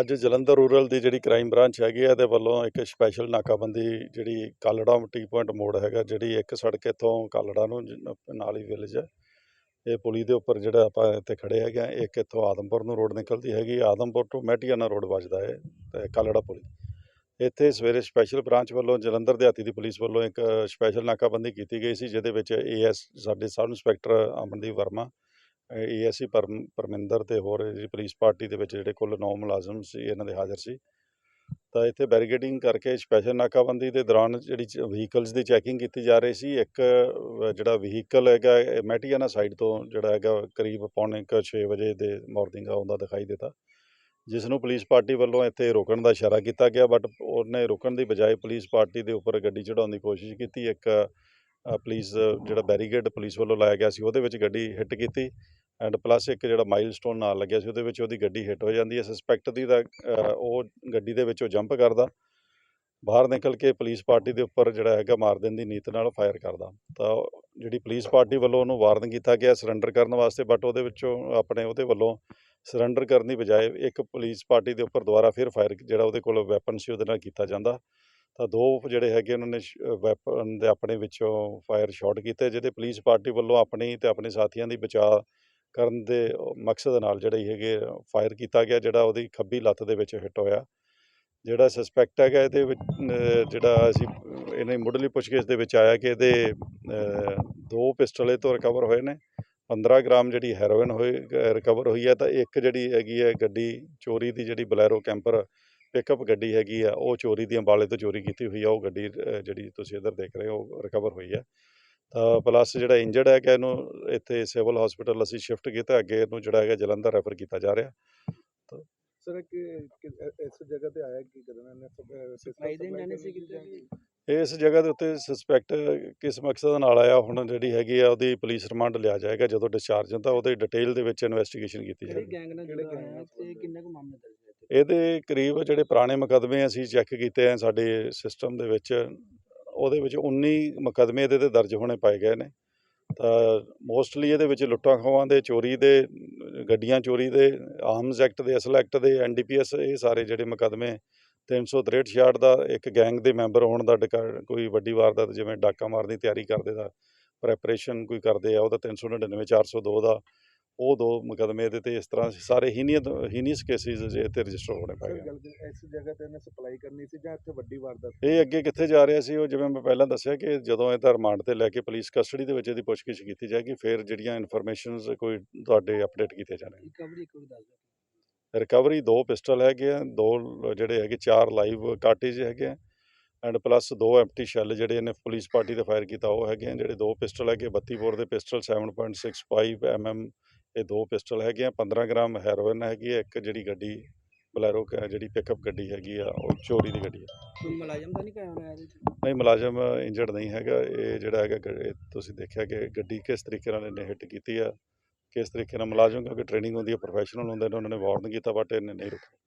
ਅੱਜ ਜਲੰਧਰ ਰੂਰਲ ਦੀ ਜਿਹੜੀ crime branch ਹੈਗੀ ਆ, ਇਹਦੇ ਵੱਲੋਂ ਇੱਕ ਸਪੈਸ਼ਲ ਨਾਕਾਬੰਦੀ ਜਿਹੜੀ ਕਾਲੜਾ ਟੀ ਪੁਆਇੰਟ ਮੋੜ ਹੈਗਾ, ਜਿਹੜੀ ਇੱਕ ਸੜਕ ਇੱਥੋਂ ਕਾਲੜਾ ਨੂੰ ਜ- ਨਾਲ ਹੀ ਵਿਲੇਜ ਹੈ ਇਹ ਪੁਲੀ ਦੇ ਉੱਪਰ ਜਿਹੜਾ ਆਪਾਂ ਇੱਥੇ ਖੜੇ ਹੈਗੇ ਆ, ਇੱਕ ਇੱਥੋਂ ਆਦਮਪੁਰ ਨੂੰ ਰੋਡ ਨਿਕਲਦੀ ਹੈਗੀ, ਆਦਮਪੁਰ ਤੋਂ ਮੈਟੀਆਨਾ ਰੋਡ ਵੱਜਦਾ ਹੈ ਤੇ ਕਾਲੜਾ ਪੁਲੀ। ਇੱਥੇ ਸਵੇਰੇ ਸਪੈਸ਼ਲ ਬ੍ਰਾਂਚ ਵੱਲੋਂ ਜਲੰਧਰ ਦਿਹਾਤੀ ਦੀ ਪੁਲਿਸ ਵੱਲੋਂ ਇੱਕ ਸਪੈਸ਼ਲ ਨਾਕਾਬੰਦੀ ਕੀਤੀ ਗਈ ਸੀ, ਜਿਹਦੇ ਵਿੱਚ ਏਐਸ ਸਾਡੇ sub inspector Amandeep Verma ASC Parminder ਤੇ ਹੋਰ ਜਿਹੜੀ ਪੁਲਿਸ ਪਾਰਟੀ ਦੇ ਵਿੱਚ ਜਿਹੜੇ ਕੁੱਲ 9 ਮੁਲਾਜ਼ਮ ਸੀ, ਇਹਨਾਂ ਦੇ ਹਾਜ਼ਰ ਸੀ। ਤਾਂ ਇੱਥੇ ਬੈਰੀਗੇਡਿੰਗ ਕਰਕੇ ਸਪੈਸ਼ਲ ਨਾਕਾਬੰਦੀ ਦੇ ਦੌਰਾਨ ਜਿਹੜੀ ਵਹੀਕਲਸ ਦੀ ਚੈਕਿੰਗ ਕੀਤੀ ਜਾ ਰਹੀ ਸੀ। ਇੱਕ ਜਿਹੜਾ ਵਹੀਕਲ ਹੈਗਾ, ਇਹ ਮੈਟੀਆਨਾ ਸਾਈਡ ਤੋਂ ਜਿਹੜਾ ਹੈਗਾ, ਕਰੀਬ ਪੌਣੇ ਕੁ ਛੇ ਵਜੇ ਦੇ ਮਾਰਨਿੰਗ ਆਉਂਦਾ ਦਿਖਾਈ ਦਿੱਤਾ। ਜਿਸ ਨੂੰ ਪੁਲਿਸ ਪਾਰਟੀ ਵੱਲੋਂ ਇੱਥੇ ਰੋਕਣ ਦਾ ਇਸ਼ਾਰਾ ਕੀਤਾ ਗਿਆ ਬਟ ਉਹਨੇ ਰੁਕਣ ਦੀ ਬਜਾਏ ਪੁਲਿਸ ਪਾਰਟੀ ਦੇ ਉੱਪਰ ਗੱਡੀ ਚੜਾਉਣ ਦੀ ਕੋਸ਼ਿਸ਼ ਕੀਤੀ। ਇੱਕ ਪੁਲਿਸ ਜਿਹੜਾ ਬੈਰੀਗੇਡ ਪੁਲਿਸ ਵੱਲੋਂ ਲਾਇਆ ਗਿਆ ਸੀ, ਉਹਦੇ ਵਿੱਚ ਗੱਡੀ ਹਿੱਟ ਕੀਤੀ ਐਂਡ ਪਲੱਸ ਇੱਕ ਜਿਹੜਾ ਮਾਈਲਸਟੋਨ ਨਾਲ ਲੱਗਿਆ ਸੀ, ਉਹਦੇ ਵਿੱਚ ਉਹਦੀ ਗੱਡੀ ਹਿੱਟ ਹੋ ਜਾਂਦੀ ਹੈ। ਸਸਪੈਕਟ ਦੀ ਦਾ ਉਹ ਗੱਡੀ ਦੇ ਵਿੱਚ ਉਹ ਜੰਪ ਕਰਦਾ, ਬਾਹਰ ਨਿਕਲ ਕੇ ਪੁਲਿਸ ਪਾਰਟੀ ਦੇ ਉੱਪਰ ਜਿਹੜਾ ਹੈਗਾ ਮਾਰ ਦੇਣ ਦੀ ਨੀਤ ਨਾਲ ਫਾਇਰ ਕਰਦਾ। ਤਾਂ ਜਿਹੜੀ ਪੁਲਿਸ ਪਾਰਟੀ ਵੱਲੋਂ ਉਹਨੂੰ ਵਾਰਨ ਕੀਤਾ ਗਿਆ ਸਰੈਂਡਰ ਕਰਨ ਵਾਸਤੇ ਬਟ ਉਹਦੇ ਵਿੱਚੋਂ ਆਪਣੇ ਉਹਦੇ ਵੱਲੋਂ ਸਰੈਂਡਰ ਕਰਨ ਦੀ ਬਜਾਏ ਇੱਕ ਪੁਲਿਸ ਪਾਰਟੀ ਦੇ ਉੱਪਰ ਦੁਬਾਰਾ ਫਿਰ ਫਾਇਰ ਜਿਹੜਾ ਉਹਦੇ ਕੋਲ ਵੈਪਨ ਸੀ, ਉਹਦੇ ਨਾਲ ਕੀਤਾ ਜਾਂਦਾ। ਤਾਂ ਦੋ ਜਿਹੜੇ ਹੈਗੇ ਉਹਨਾਂ ਨੇ ਵੈਪਨ ਦੇ ਆਪਣੇ ਵਿੱਚੋਂ ਫਾਇਰ ਸ਼ਾਟ ਕੀਤੇ, ਜਿਹਦੇ ਪੁਲਿਸ ਪਾਰਟੀ ਵੱਲੋਂ ਆਪਣੀ ਤੇ ਆਪਣੇ ਸਾਥੀਆਂ ਦੀ ਬਚਾਅ ਕਰਨ ਦੇ ਮਕਸਦ ਨਾਲ ਜਿਹੜੇ ਹੈਗੇ ਫਾਇਰ ਕੀਤਾ ਗਿਆ, ਜਿਹੜਾ ਉਹਦੀ ਖੱਬੀ ਲੱਤ ਦੇ ਵਿੱਚ ਹਿੱਟ ਹੋਇਆ। ਜਿਹੜਾ ਸਸਪੈਕਟ ਹੈਗਾ ਇਹਦੇ ਵਿੱਚ ਜਿਹੜਾ ਅਸੀਂ ਇਹਨੇ ਮੁੱਢਲੀ ਪੁੱਛਗਿੱਛ ਦੇ ਵਿੱਚ ਆਇਆ ਕਿ ਇਹਦੇ ਦੋ ਪਿਸਟਲ ਇਹ ਤੋਂ ਰਿਕਵਰ ਹੋਏ ਨੇ 15 ਗ੍ਰਾਮ ਜਿਹੜੀ ਹੈਰੋਇਨ ਹੋਈ ਰਿਕਵਰ ਹੋਈ ਹੈ, ਤਾਂ ਇੱਕ ਜਿਹੜੀ ਹੈਗੀ ਹੈ ਗੱਡੀ, ਚੋਰੀ ਦੀ ਜਿਹੜੀ ਬਲੈਰੋ ਕੈਂਪਰ ਪਿਕਅਪ ਗੱਡੀ ਹੈਗੀ ਆ ਉਹ ਚੋਰੀ ਦੀ ਅੰਬਾਲੇ ਤੋਂ ਚੋਰੀ ਕੀਤੀ ਹੋਈ ਆ ਉਹ ਗੱਡੀ ਜਿਹੜੀ ਤੁਸੀਂ ਇੱਧਰ ਦੇਖ ਰਹੇ ਹੋ ਰਿਕਵਰ ਹੋਈ ਹੈ ਤਾਂ ਪਲੱਸ ਜਿਹੜਾ ਇੰਜਰਡ ਹੈਗਾ ਇਹਨੂੰ ਇੱਥੇ ਸਿਵਲ ਹਸਪੀਟਲ ਅਸੀਂ ਸ਼ਿਫਟ ਕੀਤਾ ਅੱਗੇ ਇਹਨੂੰ ਜਿਹੜਾ ਹੈਗਾ ਜਲੰਧਰ ਰੈਫਰ ਕੀਤਾ ਜਾ ਰਿਹਾ ਸਰ ਕਿ ਇਸ ਜਗ੍ਹਾ ਤੇ ਆਇਆ ਕੀ ਕਰਨਾ ਇਹਨੇ ਸਪਲਾਈ ਦੇਣ ਜਾਣੇ ਸੀ ਕਿਤੇ ਵੀ? ਇਸ ਜਗ੍ਹਾ ਦੇ ਉੱਤੇ ਸਸਪੈਕਟ ਕਿਸ ਮਕਸਦ ਨਾਲ ਆਇਆ ਹੁਣ ਜਿਹੜੀ ਹੈਗੀ ਆ ਉਹਦੀ ਪੁਲਿਸ ਰਿਮਾਂਡ ਲਿਆ ਜਾਏਗਾ ਜਦੋਂ ਡਿਸਚਾਰਜ ਹੁੰਦਾ ਉਹਦੇ ਡਿਟੇਲ ਦੇ ਵਿੱਚ ਇਨਵੈਸਟੀਗੇਸ਼ਨ ਕੀਤੀ ਕਿਹੜੀ ਜਾਏਗੀ ਗੈਂਗ ਨਾਲ ਕਿਹੜੇ ਜੁੜਿਆ gang ਹੋਇਆ ਨਾਲ ਤੇ? ਕਿੰਨੇ ਕੁ ਮਾਮਲੇ ਦਰਜ? ਇਹਦੇ ਕਰੀਬ ਜਿਹੜੇ ਪੁਰਾਣੇ ਮੁਕੱਦਮੇ ਅਸੀਂ ਚੈੱਕ ਕੀਤੇ ਆ ਸਾਡੇ ਸਿਸਟਮ ਦੇ ਵਿੱਚ, ਉਹਦੇ ਵਿੱਚ 19 ਮੁਕੱਦਮੇ ਇਹਦੇ ਤੇ ਦਰਜ ਹੋਣੇ ਪਾਏ ਗਏ ਨੇ। ਤਾਂ ਮੋਸਟਲੀ ਇਹਦੇ ਵਿੱਚ ਲੁੱਟਾਂ ਖੋਹਾਂ ਦੇ, ਚੋਰੀ ਦੇ, ਗੱਡੀਆਂ ਚੋਰੀ ਦੇ ਆਰਮਸ ਐਕਟ ਦੇ ਅਸਲ ਐਕਟ ਦੇ ਐਨਡੀਪੀਐਸ ਇਹ ਸਾਰੇ ਜਿਹੜੇ ਮੁਕੱਦਮੇ 363 66 ਦਾ ਇੱਕ ਗੈਂਗ ਦੇ ਮੈਂਬਰ ਹੋਣ ਦਾ ਡਕਾ- ਕੋਈ ਵੱਡੀ ਵਾਰਦਾਤ ਜਿਵੇਂ ਡਾਕਾ ਮਾਰਨ ਦੀ ਤਿਆਰੀ ਕਰਦੇ ਦਾ, ਪ੍ਰੈਪਰੇਸ਼ਨ ਕੋਈ ਕਰਦੇ ਆ, ਉਹਦਾ 399 402 ਦਾ ਉਹ ਦੋ ਮੁਕੱਦਮੇ ਇਹਦੇ ਤੇ ਇਸ ਤਰ੍ਹਾਂ ਸਾਰੇ ਹੀਨੀਅਤ ਹੀਨੀਅਸ ਕੇਸਿਸ ਜੇ ਤੇ ਰਜਿਸਟਰ ਹੋਣੇ ਗੱਲ ਕਿ ਇਸ ਜਗ੍ਹਾ ਤੇ ਇਹਨੇ ਸਪਲਾਈ ਕਰਨੀ ਸੀ ਜਾਂ ਇੱਥੇ ਵੱਡੀ ਵਾਰਦਾਤ ਇਹ ਅੱਗੇ ਕਿੱਥੇ ਜਾ ਰਿਹਾ ਸੀ ਉਹ ਜਿਵੇਂ ਮੈਂ ਪਹਿਲਾਂ ਦੱਸਿਆ ਕਿ ਜਦੋਂ ਇਹਦਾ ਰਿਮਾਂਡ ਤੇ ਲੈ ਕੇ ਪੁਲਿਸ ਕਸਟਡੀ ਦੇ ਵਿੱਚ ਇਹਦੀ ਪੁੱਛਗਿੱਛ ਕੀਤੀ ਜਾਏਗੀ ਫਿਰ ਜਿਹੜੀਆਂ ਇਨਫੋਰਮੇਸ਼ਨਸ ਕੋਈ ਤੁਹਾਡੇ ਅਪਡੇਟ ਕੀਤੇ ਜਾਣਗੇ ਰਿਕਵਰੀ ਇੱਕ ਵਾਰ ਦੱਸ ਦਿਓ। ਰਿਕਵਰੀ ਦੋ ਪਿਸਟਲ ਹੈਗੇ ਆ ਦੋ ਜਿਹੜੇ ਹੈਗੇ ਚਾਰ ਲਾਈਵ ਕਾਰਟੇਜ ਹੈਗੇ ਆ ਐਂਡ ਪਲੱਸ ਦੋ ਐਮਟੀ ਸ਼ੈੱਲ ਜਿਹੜੇ ਇਹਨੇ ਪੁਲਿਸ ਪਾਰਟੀ ਤੇ ਫਾਇਰ ਕੀਤਾ ਉਹ ਹੈਗੇ ਆ ਜਿਹੜੇ ਦੋ ਪਿਸਟਲ ਹੈਗੇ 32 ਬੋਰ ਦੇ ਪਿਸਟਲ 7.65 ਐਮਐਮ ਇਹ ਦੋ ਪਿਸਟਲ ਹੈਗੇ ਆ 15 ਗ੍ਰਾਮ ਹੈਰੋਇਨ ਹੈਗੀ ਆ ਇੱਕ ਜਿਹੜੀ ਗੱਡੀ ਬਲੈਰੋ ਜਿਹੜੀ ਪਿਕਅਪ ਗੱਡੀ ਹੈਗੀ ਆ ਉਹ ਚੋਰੀ ਦੀ ਗੱਡੀ ਆ। ਕੋਈ ਮੁਲਾਜ਼ਮ ਤਾਂ ਨਹੀਂ ਕਾਇਮ ਹੋਇਆ ਇਹਦੇ ਚ? ਨਹੀਂ ਮੁਲਾਜ਼ਮ ਇੰਜਰਡ ਨਹੀਂ ਹੈਗਾ। ਇਹ ਜਿਹੜਾ ਹੈਗਾ ਗ- ਇਹ ਤੁਸੀਂ ਦੇਖਿਆ ਕਿ ਗੱਡੀ ਕਿਸ ਤਰੀਕੇ ਨਾਲ ਇਹਨੇ ਹਿੱਟ ਕੀਤੀ ਆ ਕਿਸ ਤਰੀਕੇ ਨਾਲ ਮੁਲਾਜ਼ਮ ਕਿਉਂਕਿ ਟ੍ਰੇਨਿੰਗ ਹੁੰਦੀ ਹੈ ਪ੍ਰੋਫੈਸ਼ਨਲ ਹੁੰਦੇ ਨੇ ਉਹਨਾਂ ਨੇ ਵਾਰਨ ਕੀਤਾ ਬਟ ਇਹਨੇ ਨਹੀਂ ਰੁਕਿਆ।